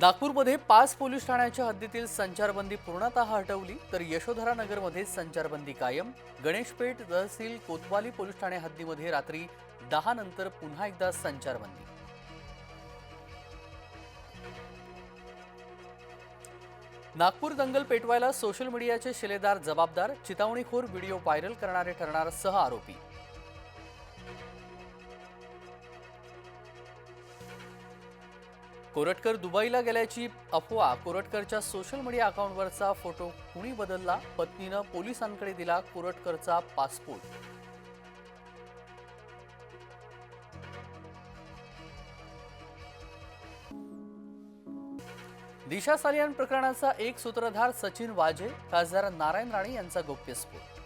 नागपूरमध्ये पाच पोलीस ठाण्याच्या हद्दीतील संचारबंदी पूर्णतः हटवली तर यशोधरा नगरमध्ये संचारबंदी कायम. गणेशपेठ तहसील कोतवाली पोलीस ठाणे हद्दीमध्ये रात्री दहा नंतर पुन्हा एकदा संचारबंदी. नागपूर दंगल पेटवायला सोशल मीडियाचे शिलेदार जबाबदार चितावणीखोर व्हिडिओ व्हायरल करणारे ठरणार सह आरोपी. कोरटकर दुबईला गेल्याची अफवा कोरटकरच्या सोशल मीडिया अकाउंटवरचा फोटो कुणी बदलला? पत्नीनं पोलिसांकडे दिला कोरटकरचा पासपोर्ट दिशा सालियान प्रकरणाचा एक सूत्रधार सचिन वाजे खासदार नारायण राणे यांचा गोप्यस्फोट.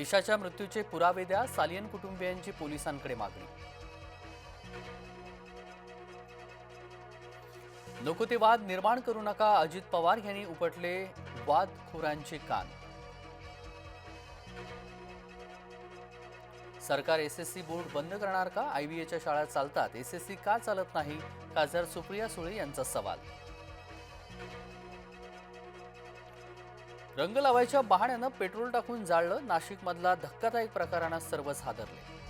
दिशाच्या मृत्यूचे पुरावे द्या सालियन कुटुंबियांची पोलिसांकडे मागणी. नको ते वाद निर्माण करू नका अजित पवार यांनी उपटले वादखोरांचे कान. सरकार एसएससी बोर्ड बंद करणार का? आयबीएच्या शाळा चालतात. एसएससी का चालत नाही? खासदार सुप्रिया सुळे यांचा सवाल. रंग लावायच्या बहाण्यानं पेट्रोल टाकून जाळलं नाशिकमधला धक्कादायक प्रकारानं सर्वच हादरले.